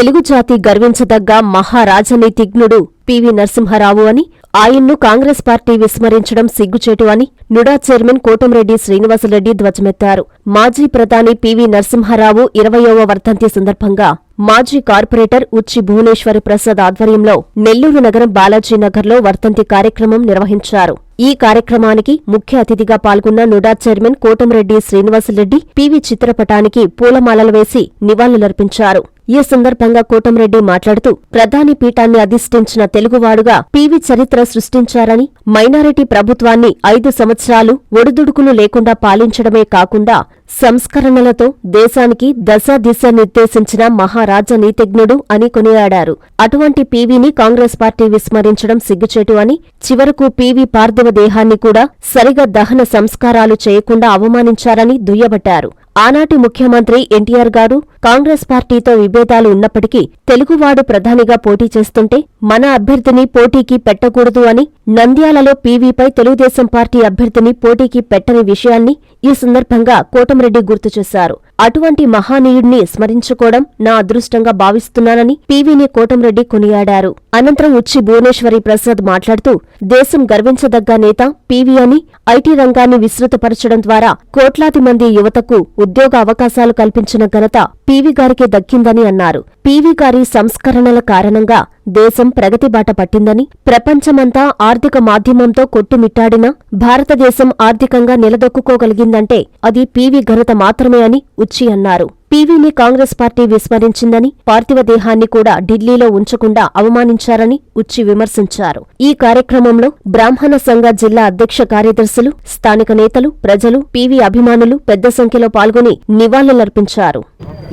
తెలుగు జాతి గర్వించదగ్గ మహారాజనీతిజ్ఞుడు పివి నరసింహారావు అని ఆయన్ను కాంగ్రెస్ పార్టీ విస్మరించడం సిగ్గుచేటు అని నుడా చైర్మన్ కోటంరెడ్డి శ్రీనివాసరెడ్డి ధ్వజమెత్తారు. మాజీ ప్రధాని పివి నరసింహారావు ఇరవయవ వర్ధంతి సందర్భంగా మాజీ కార్పొరేటర్ ఉచ్చి భువనేశ్వరి ప్రసాద్ ఆధ్వర్యంలో నెల్లూరు నగరం బాలాజీనగర్లో వర్ధంతి కార్యక్రమం నిర్వహించారు. ఈ కార్యక్రమానికి ముఖ్య అతిథిగా పాల్గొన్న NUDA chairman Kotamreddy Srinivasareddy PV చిత్రపటానికి పూలమాలలు వేసి నివాళులర్పించారు. ఈ సందర్భంగా కోటంరెడ్డి మాట్లాడుతూ ప్రధాని పీఠాన్ని అధిష్ఠించిన తెలుగువాడుగా పివి చరిత్ర సృష్టించారని మైనారిటీ ప్రభుత్వాన్ని ఐదు సంవత్సరాలు ఒడిదుడుకులు లేకుండా పాలించడమే కాకుండా సంస్కరణలతో దేశానికి దశ దిశ నిర్దేశించిన మహారాజ నీతిజ్ఞుడు అని కొనియాడారు. అటువంటి పీవీని కాంగ్రెస్ పార్టీ విస్మరించడం సిగ్గుచేటు అని చివరకు పీవీ పార్థివ దేహాన్ని కూడా సరిగా దహన సంస్కారాలు చేయకుండా అవమానించారని దుయ్యబట్టారు. ఆనాటి ముఖ్యమంత్రి ఎన్టీఆర్ గారు కాంగ్రెస్ పార్టీతో విభేదాలు ఉన్నప్పటికీ తెలుగువాడు ప్రధానిగా పోటీ చేస్తుంటే మన అభ్యర్థిని పోటీకి పెట్టకూడదు అని నంద్యాలలో పీవీపై తెలుగుదేశం పార్టీ అభ్యర్థిని పోటీకి పెట్టని విషయాన్ని ఈ సందర్భంగా కోటంరెడ్డి గుర్తు చేశారు. అటువంటి మహానీయుడిని స్మరించుకోవడం నా అదృష్టంగా భావిస్తున్నానని పీవీని కోటంరెడ్డి కొనియాడారు. అనంతరం ఉచ్చి భువనేశ్వరి ప్రసాద్ మాట్లాడుతూ దేశం గర్వించదగ్గ నేత పీవీ అని ఐటీ రంగాన్ని విస్తృతపరచడం ద్వారా కోట్లాది మంది యువతకు ఉద్యోగ అవకాశాలు కల్పించిన ఘనత పీవీ గారికే దక్కిందని అన్నారు. పీవీ గారి సంస్కరణల కారణంగా దేశం ప్రగతి బాట పట్టిందని ప్రపంచమంతా ఆర్థిక మాధ్యమంతో కొట్టుమిట్టాడినా భారతదేశం ఆర్థికంగా నిలదొక్కుకోగలిగిందంటే అది పీవీ ఘనత మాత్రమే అని ఉచ్చి అన్నారు. పీవీని కాంగ్రెస్ పార్టీ విస్మరించిందని పార్థివ దేహాన్ని కూడా ఢిల్లీలో ఉంచకుండా అవమానించారని ఉచ్చి విమర్శించారు. ఈ కార్యక్రమంలో బ్రాహ్మణ సంఘ జిల్లా అధ్యక్ష కార్యదర్శులు స్థానిక నేతలు ప్రజలు పీవీ అభిమానులు పెద్ద సంఖ్యలో పాల్గొని నివాళులర్పించారు.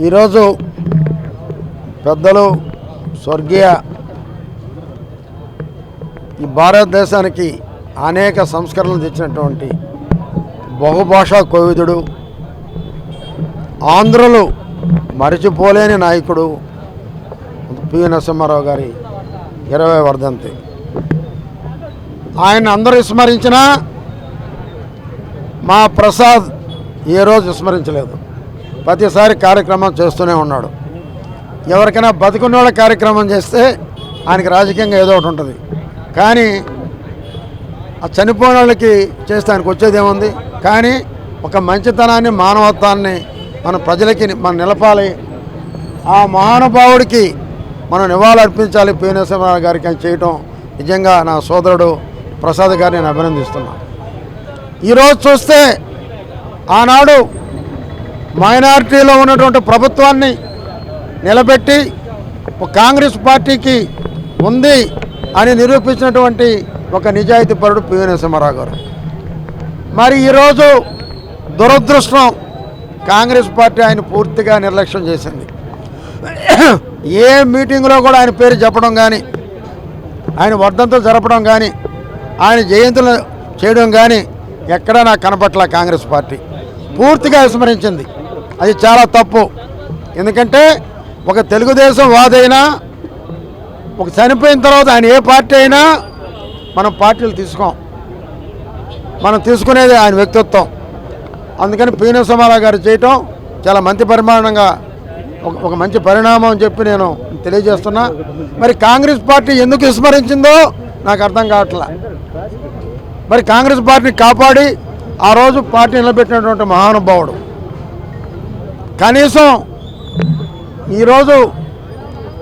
ఈరోజు పెద్దలు స్వర్గీయ ఈ భారతదేశానికి అనేక సంస్కరణలు తెచ్చినటువంటి బహుభాషా కోవిదుడు ఆంధ్రులు మరిచిపోలేని నాయకుడు పి. నరసింహారావు గారి ఇరవై వర్ధంతి. ఆయన అందరూ విస్మరించినా మా ప్రసాద్ ఏ రోజు విస్మరించలేదు. ప్రతిసారి కార్యక్రమం చేస్తూనే ఉన్నాడు. ఎవరికైనా బతుకున్నోళ్ళ కార్యక్రమం చేస్తే ఆయనకి రాజకీయంగా ఏదో ఒకటి ఉంటుంది. కానీ ఆ చనిపోయిన వాళ్ళకి చేస్తే ఆయనకు వచ్చేదేముంది కానీ ఒక మంచితనాన్ని మానవత్వాన్ని మన ప్రజలకి మనం నిలపాలి. ఆ మహానుభావుడికి మనం నివాళులు అర్పించాలి. పి. గారికి అని చేయటం నిజంగా నా సోదరుడు ప్రసాద్ గారిని నేను అభినందిస్తున్నాను ఈరోజు చూస్తే ఆనాడు మైనారిటీలో ఉన్నటువంటి ప్రభుత్వాన్ని నిలబెట్టి కాంగ్రెస్ పార్టీకి ఉంది అని నిరూపించినటువంటి ఒక నిజాయితీ పరుడు పివి నరసింహారావు గారు. మరి ఈరోజు దురదృష్టం కాంగ్రెస్ పార్టీ ఆయన పూర్తిగా నిర్లక్ష్యం చేసింది. ఏ మీటింగ్లో కూడా ఆయన పేరు చెప్పడం కానీ ఆయన వర్ధంతులు జరపడం కానీ ఆయన జయంతులు చేయడం కానీ ఎక్కడా నాకు కనపట్ల కాంగ్రెస్ పార్టీ. పూర్తిగా విస్మరించింది. అది చాలా తప్పు. ఎందుకంటే ఒక తెలుగుదేశం వాదైనా ఒక చనిపోయిన తర్వాత ఆయన ఏ పార్టీ అయినా మనం పార్టీలు తీసుకోం. మనం తీసుకునేది ఆయన వ్యక్తిత్వం. అందుకని పీన గారు చేయటం చాలా మంచి పరిమాణంగా ఒక ఒక మంచి పరిణామం అని చెప్పి నేను తెలియజేస్తున్నా. మరి కాంగ్రెస్ పార్టీ ఎందుకు విస్మరించిందో నాకు అర్థం కావట్లా. మరి కాంగ్రెస్ పార్టీని కాపాడి ఆ రోజు పార్టీ నిలబెట్టినటువంటి మహానుభావుడు. కనీసం ఈరోజు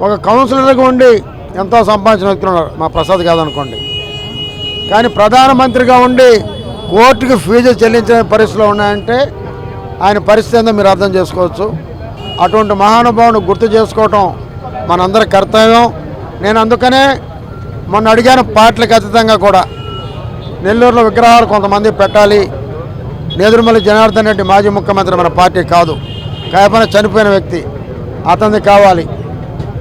ఒక కౌన్సిలర్గా ఉండి ఎంతో సంపాదించిన వ్యక్తులు ఉన్నారు. మా ప్రసాద్ కాదనుకోండి. కానీ ప్రధానమంత్రిగా ఉండి కోర్టుకి ఫీజు చెల్లించిన పరిస్థితిలో ఉన్నాయంటే ఆయన పరిస్థితి ఏందో మీరు అర్థం చేసుకోవచ్చు. అటువంటి మహానుభావుని గుర్తు చేసుకోవటం మనందరి కర్తవ్యం. నేను అందుకనే మొన్న అడిగాను పార్టీలకు అతీతంగా కూడా. నెల్లూరులో విగ్రహాలు కొంతమంది పెట్టాలి. నేదురుమల్లి జనార్దన్ రెడ్డి మాజీ ముఖ్యమంత్రి మన పార్టీ కాదు. కాకపోయినా చనిపోయిన వ్యక్తి. అతనిది కావాలి.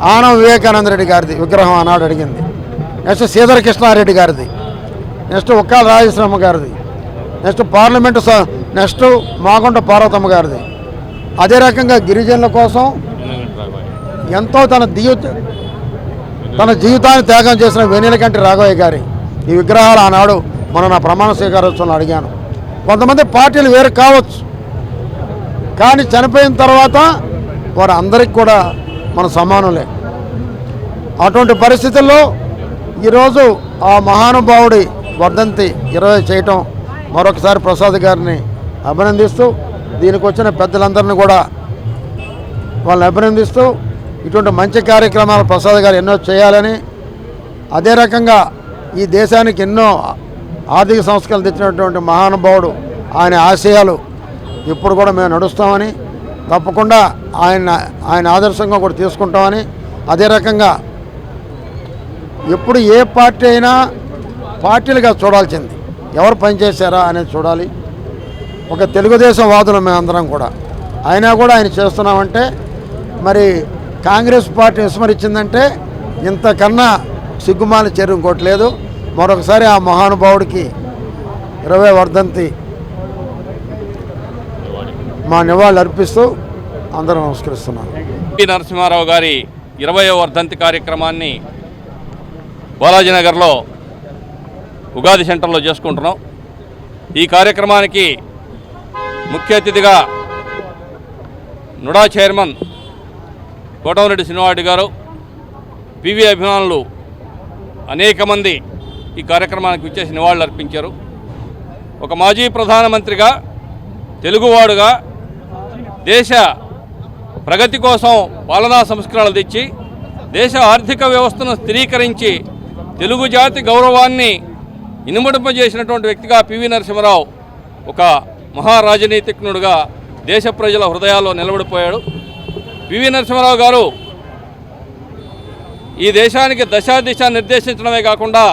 ఆనం వివేకానంద రెడ్డి గారిది. విగ్రహం ఆనాడు అడిగింది. నెక్స్ట్ శ్రీధర కృష్ణారెడ్డి గారిది. నెక్స్ట్ ఉక్కాల రాజేశ్వరమ్మ గారిది. నెక్స్ట్ పార్లమెంటు స- నెక్స్ట్ మాగుంట పార్వతమ్మ గారిది. అదే రకంగా గిరిజనుల కోసం ఎంతో తన జీవిత తన జీవితాన్ని త్యాగం చేసిన వెన్నెలకంటి రాఘవయ్య గారి ఈ విగ్రహాలు ఆనాడు మనం నా ప్రమాణ స్వీకారోత్సవంలో అడిగాను. కొంతమంది పార్టీలు వేరు కావచ్చు. కానీ చనిపోయిన తర్వాత వారు అందరికి కూడా మన సమానులే. అటువంటి పరిస్థితుల్లో ఈరోజు ఆ మహానుభావుడి వర్ధంతి ఇరవై చేయటం మరొకసారి ప్రసాద్ గారిని అభినందిస్తూ దీనికి వచ్చిన పెద్దలందరినీ కూడా వాళ్ళని అభినందిస్తూ ఇటువంటి మంచి కార్యక్రమాలు ప్రసాద్ గారు ఎన్నో చేయాలని అదే రకంగా ఈ దేశానికి ఎన్నో ఆర్థిక సంస్కరణలు తెచ్చినటువంటి మహానుభావుడు ఆయన ఆశయాలు ఇప్పుడు కూడా మేము నడుస్తామని తప్పకుండా ఆయన ఆయన ఆదర్శంగా కూడా తీసుకుంటామని అదే రకంగా ఎప్పుడు ఏ పార్టీ అయినా పార్టీలుగా చూడాల్సింది. ఎవరు పనిచేశారా అనేది చూడాలి. ఒక తెలుగుదేశం వాదులు మేమందరం కూడా. అయినా కూడా ఆయన చేస్తున్నామంటే మరి కాంగ్రెస్ పార్టీ విస్మరించిందంటే ఇంతకన్నా సిగ్గుమాల చర్య ఇంకోటి లేదు. మరొకసారి ఆ మహానుభావుడికి ఇరవై వర్ధంతి మా నివాళులు అర్పిస్తూ అందరూ నమస్కరిస్తున్నాను. పి. నరసింహారావు గారి ఇరవయో వర్ధంతి కార్యక్రమాన్ని బాలాజీనగర్లో ఉగాది సెంటర్లో చేసుకుంటున్నాం. ఈ కార్యక్రమానికి ముఖ్య అతిథిగా నుడా చైర్మన్ కోటమిరెడ్డి శ్రీనివారెడ్డి గారు పివి అభిమానులు అనేక మంది ఈ కార్యక్రమానికి విచ్చేసి నివాళులు అర్పించారు. ఒక మాజీ ప్రధానమంత్రిగా తెలుగువాడుగా దేశ ప్రగతి కోసం పాలనా సంస్కరణలు తెచ్చి దేశ ఆర్థిక వ్యవస్థను స్థిరీకరించి తెలుగు జాతి గౌరవాన్ని ఇనుమడింపజేసినటువంటి వ్యక్తిగా పివి నరసింహరావు ఒక మహారాజనీతిజ్ఞుడుగా దేశ ప్రజల హృదయాల్లో నిలబడిపోయాడు. పివి నరసింహరావు గారు ఈ దేశానికి దశా దిశ నిర్దేశించడమే కాకుండా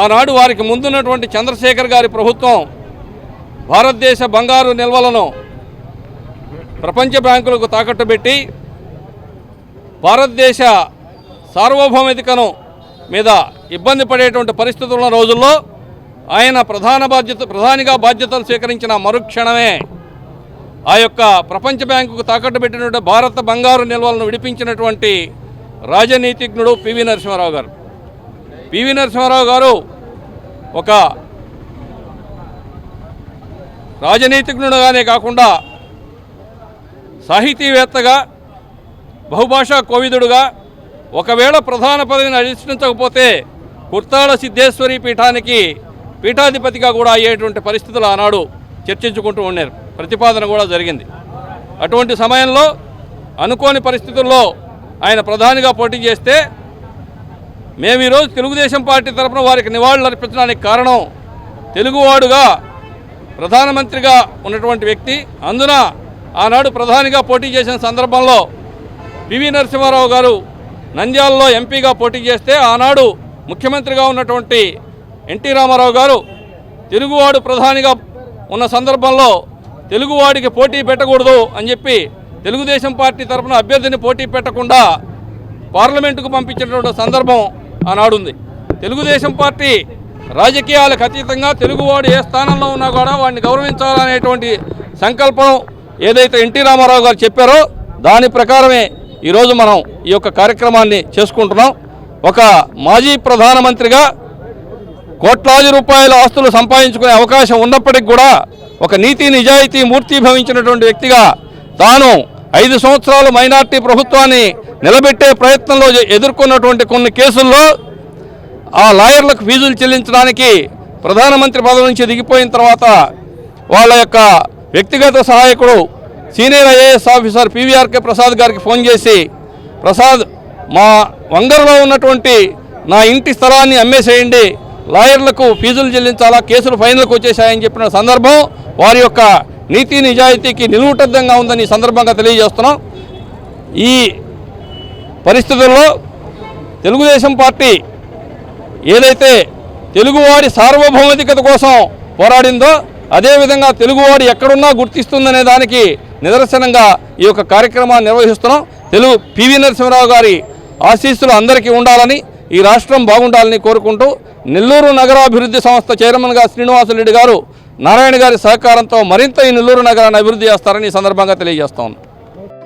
ఆనాడు వారికి ముందున్నటువంటి చంద్రశేఖర్ గారి ప్రభుత్వం భారతదేశ బంగారు నిల్వలను ప్రపంచ బ్యాంకులకు తాకట్టు పెట్టి భారతదేశ సార్వభౌమికను మీద ఇబ్బంది పడేటువంటి పరిస్థితులు ఉన్న రోజుల్లో ఆయన ప్రధాన బాధ్యత ప్రధానిగా బాధ్యతలు స్వీకరించిన మరుక్షణమే ఆ యొక్క ప్రపంచ బ్యాంకుకు తాకట్టు పెట్టినటువంటి భారత బంగారు నిల్వలను విడిపించినటువంటి రాజనీతిజ్ఞుడు పివి నరసింహారావు గారు. పివి నరసింహారావు గారు ఒక రాజనీతిజ్ఞుడుగానే కాకుండా సాహితీవేత్తగా బహుభాషా కోవిదుడుగా ఒకవేళ ప్రధాన పదవిని అధిష్ఠించకపోతే కుర్తాళ సిద్ధేశ్వరి పీఠానికి పీఠాధిపతిగా కూడా అయ్యేటువంటి పరిస్థితులు ఆనాడు చర్చించుకుంటూ ఉన్నారు. ప్రతిపాదన కూడా జరిగింది. అటువంటి సమయంలో అనుకోని పరిస్థితుల్లో ఆయన ప్రధానిగా పోటీ చేస్తే మేము ఈరోజు తెలుగుదేశం పార్టీ తరఫున వారికి నివాళులు అర్పించడానికి కారణం తెలుగువాడుగా ప్రధానమంత్రిగా ఉన్నటువంటి వ్యక్తి. అందున ఆనాడు ప్రధానిగా పోటీ చేసిన సందర్భంలో పివి నరసింహారావు గారు నంద్యాలలో ఎంపీగా పోటీ చేస్తే ఆనాడు ముఖ్యమంత్రిగా ఉన్నటువంటి ఎన్టీ రామారావు గారు తెలుగువాడు ప్రధానిగా ఉన్న సందర్భంలో తెలుగువాడికి పోటీ పెట్టకూడదు అని చెప్పి తెలుగుదేశం పార్టీ తరఫున అభ్యర్థిని పోటీ పెట్టకుండా పార్లమెంటుకు పంపించినటువంటి సందర్భం ఆనాడుంది. తెలుగుదేశం పార్టీ రాజకీయాలకు అతీతంగా తెలుగువాడు ఏ స్థానంలో ఉన్నా కూడా వాడిని గౌరవించాలనేటువంటి సంకల్పం ఏదైతే ఎన్టీ రామారావు గారు చెప్పారో దాని ప్రకారమే ఈరోజు మనం ఈ యొక్క కార్యక్రమాన్ని చేసుకుంటున్నాం. ఒక మాజీ ప్రధానమంత్రిగా కోట్లాది రూపాయల ఆస్తులు సంపాదించుకునే అవకాశం ఉన్నప్పటికీ కూడా ఒక నీతి నిజాయితీ మూర్తి భవించినటువంటి వ్యక్తిగా తాను ఐదు సంవత్సరాలు మైనార్టీ ప్రభుత్వాన్ని నిలబెట్టే ప్రయత్నంలో ఎదుర్కొన్నటువంటి కొన్ని కేసుల్లో ఆ లాయర్లకు ఫీజులు చెల్లించడానికి ప్రధానమంత్రి పదవి నుంచి దిగిపోయిన తర్వాత వాళ్ళ యొక్క వ్యక్తిగత సహాయకుడు senior IAS officer PVRK Prasad గారికి ఫోన్ చేసి ప్రసాద్ మా వంగరలో ఉన్నటువంటి నా ఇంటి స్థలాన్ని అమ్మేసేయండి. లాయర్లకు ఫీజులు చెల్లించాలా కేసులు ఫైనల్కి వచ్చేసాయని చెప్పిన సందర్భం వారి యొక్క నీతి నిజాయితీకి నిలువుటద్దంగా ఉందని సందర్భంగా తెలియజేస్తున్నాం. ఈ పరిస్థితుల్లో తెలుగుదేశం పార్టీ ఏదైతే తెలుగువారి సార్వభౌమతికత కోసం పోరాడిందో అదేవిధంగా తెలుగువాడు ఎక్కడున్నా గుర్తిస్తుందనే దానికి నిదర్శనంగా ఈ యొక్క కార్యక్రమాన్ని నిర్వహిస్తున్నాం. తెలుగు పివి నరసింహరావు గారి ఆశీస్సులు అందరికీ ఉండాలని ఈ రాష్ట్రం బాగుండాలని కోరుకుంటూ నెల్లూరు నగరాభివృద్ధి సంస్థ చైర్మన్గా శ్రీనివాసరెడ్డి గారు నారాయణ గారి సహకారంతో మరింత ఈ నెల్లూరు నగరాన్ని అభివృద్ధి చేస్తారని ఈ సందర్భంగా తెలియజేస్తాను